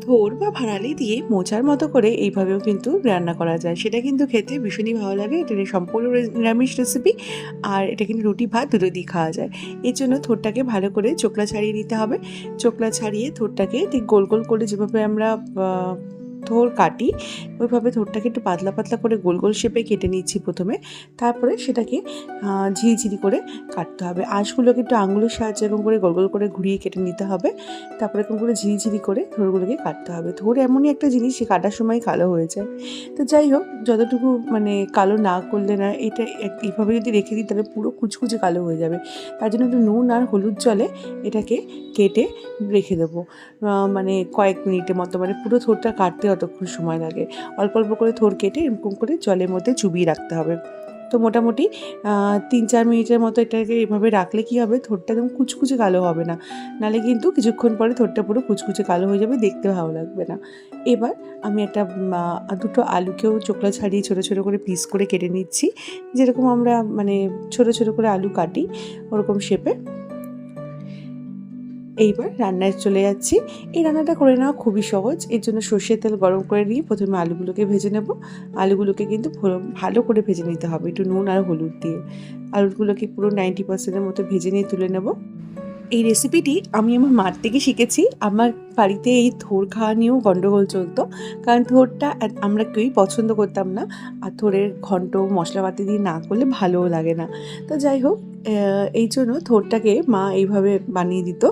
থোর বা ভাড়ালি দিয়ে মোচার মতো করে এইভাবেও কিন্তু রান্না করা যায়। সেটা কিন্তু খেতে ভীষণই ভালো লাগে। এটা সম্পূর্ণ নিরামিষ রেসিপি আর এটা কিন্তু রুটি, ভাত দুটো দিয়ে খাওয়া যায়। এর জন্য থোরটাকে ভালো করে চোকলা ছাড়িয়ে নিতে হবে। চোকলা ছাড়িয়ে থোরটাকে ঠিক গোল গোল করে যেভাবে আমরা থোর কাটি ওইভাবে থোরটাকে একটু পাতলা পাতলা করে গোল গোল শেপে কেটে নিচ্ছি প্রথমে। তারপরে সেটাকে আহ, ঝিরিঝিরি করে কাটতে হবে। আঁশগুলোকে একটু আঙুলের সাহায্যে এরকম করে গোল গোল করে ঘুরিয়ে কেটে নিতে হবে। তারপরে এরকম করে ঝিরিঝিরি করে থোরগুলোকে কাটতে হবে। থোর এমনই একটা জিনিস সে কাটার সময় কালো হয়ে যায়। তো যাই হোক যতটুকু মানে কালো না করলে না এটা এইভাবে যদি রেখে দিই তাহলে পুরো কুচকুচে কালো হয়ে যাবে। তার জন্য একটু নুন আর হলুদ জলে এটাকে কেটে রেখে দেবো। মানে কয়েক মিনিটের মতো মানে পুরো থোরটা কাটতে অতক্ষণ সময় লাগে। অল্প অল্প করে থোর কেটে এরকম করে জলের মধ্যে চুবিয়ে রাখতে হবে। তো মোটামুটি তিন চার মিনিটের মতো এটাকে এভাবে রাখলে কি হবে? থোরটা একদম কুচকুচে কালো হবে না। নালে কিন্তু কিছুক্ষণ পরে থোরটা পুরো কুচকুচে কালো হয়ে যাবে, দেখতে ভালো লাগবে না। এবার আমি একটা দুটো আলুকেও চোকলা ছাড়িয়ে ছোটো ছোটো করে পিস করে কেটে নিচ্ছি। যেরকম আমরা মানে ছোটো ছোটো করে আলু কাটি, ওরকম শেপে এইবার রান্নায় চলে যাচ্ছি। এই রান্নাটা করে নেওয়া খুবই সহজ। এর জন্য সর্ষের তেল গরম করে নিয়ে প্রথমে আলুগুলোকে ভেজে নেব। আলুগুলোকে কিন্তু ভালো করে ভেজে নিতে হবে একটু নুন আর হলুদ দিয়ে। আলুগুলোকে পুরো নাইনটি পার্সেন্টের মতো ভেজে নিয়ে তুলে নেব। এই রেসিপিটি আমি আমার মার থেকে শিখেছি। আমার বাড়িতে এই থোর খাওয়া নিয়েও গণ্ডগোল চলতো। কারণ থোরটা আমরা কেউই পছন্দ করতাম না। আর থোরের ঘন্ট মশলাপাতি দিয়ে না করলে ভালোও লাগে না। তো যাই হোক এই জন্য থোরটাকে মা এইভাবে বানিয়ে দিত।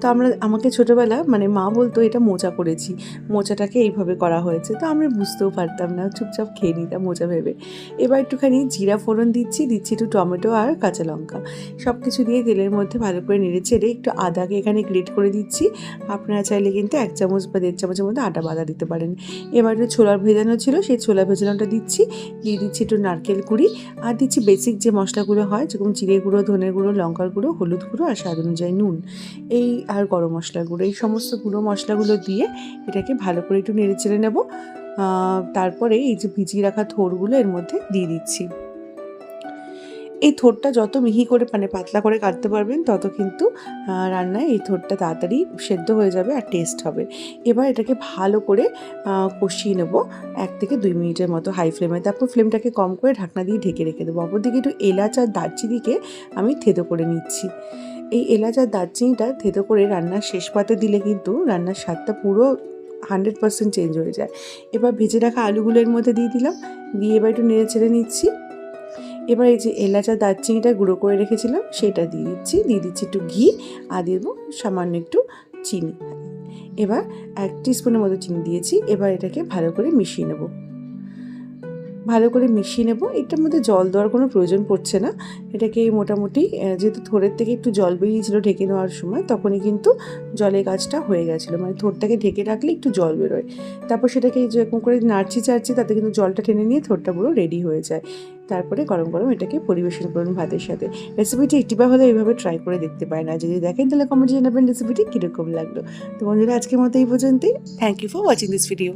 তো আমরা, আমাকে ছোটোবেলা মানে মা বলতো, এটা মোচা করেছি। মোচাটাকে এইভাবে করা হয়েছে। তো আমি বুঝতেও পারতাম না, চুপচাপ খেয়ে নিতাম মোচা ভেবে। এবার একটুখানি জিরা ফোড়ন দিচ্ছি দিচ্ছি একটু টমেটো আর কাঁচা লঙ্কা। সব কিছু দিয়ে তেলের মধ্যে ভালো করে নেড়ে চেড়ে একটু আদাকে এখানে গ্রেট করে দিচ্ছি। আপনারা চাইলে কিন্তু এক চামচ বা দেড় চামচের মধ্যে আটা বাদা দিতে পারেন। এবার একটু ছোলার ভেজানো ছিল, সেই ছোলা ভেজানোটা দিচ্ছি। দিয়ে দিচ্ছি একটু নারকেল কুড়ি। আর দিচ্ছি বেসিক যে মশলাগুলো হয়, যেরকম জিরে গুঁড়ো ধনের গুঁড়ো, লঙ্কার গুঁড়ো, হলুদ গুঁড়ো আর স্বাদ অনুযায়ী নুন। এই আর গরম মশলার গুঁড়ো। এই সমস্ত গুঁড়ো মশলাগুলো দিয়ে এটাকে ভালো করে একটু নেড়ে চেড়ে নেব। তারপরে এই যে ভিজিয়ে রাখা থোরগুলো এর মধ্যে দিয়ে দিচ্ছি। এই থোরটা যত মিহি করে মানে পাতলা করে কাটতে পারবেন, তত কিন্তু রান্নায় এই থোরটা তাড়াতাড়ি সেদ্ধ হয়ে যাবে আর টেস্ট হবে। এবার এটাকে ভালো করে কষিয়ে নেব এক থেকে দুই মিনিটের মতো হাই ফ্লেমে তারপর ফ্লেমটাকে কম করে ঢাকনা দিয়ে ঢেকে রেখে দেবো। অপরদিকে একটু এলাচ আর দারচিনিকে আমি থেতো করে নিচ্ছি। এই এলাচ আর দারচিনিটা থেতো করে রান্নার শেষ পাতে দিলে কিন্তু রান্নার স্বাদটা পুরো হান্ড্রেড পার্সেন্ট চেঞ্জ হয়ে যায়। এবার ভেজে রাখা আলুগুলোর মধ্যে দিয়ে দিলাম। দিয়ে এবার একটু নেড়ে ছেড়ে নিচ্ছি। এবার এই যে এলাচ আর দারচিনিটা গুঁড়ো করে রেখেছিলাম, সেটা দিয়ে দিচ্ছি। দিয়ে দিচ্ছি একটু ঘি আর দিয়ে দেবো সামান্য একটু চিনি। এবার এক স্পুনের মতো চিনি দিয়েছি। এবার এটাকে ভালো করে মিশিয়ে নেব। ভালো করে মিশিয়ে নেব। এটার মধ্যে জল দেওয়ার কোনো প্রয়োজন পড়ছে না। এটাকে মোটামুটি যেহেতু থোড়ের থেকে একটু জল বেরিয়েছিল ঢেকে নেওয়ার সময়, তখনই কিন্তু জলের কাজটা হয়ে গেছিল। মানে থোরটাকে ঢেকে রাখলে একটু জল বেরোয়। তারপর সেটাকে যেরকম করে নাড়ছি চাড়ছি, তাতে কিন্তু জলটা টেনে নিয়ে থোরটা পুরো রেডি হয়ে যায়। তারপরে গরম গরম এটাকে পরিবেশন করুন ভাতের সাথে। রেসিপিটি একটিবার হলে এইভাবে ট্রাই করে দেখতে পারেন। আর যদি দেখেন, তাহলে কমেন্টে জানাবেন রেসিপিটি কীরকম লাগল। তো বন্ধুরা, আজকের মতো এই পর্যন্তই। Thank you for watching this video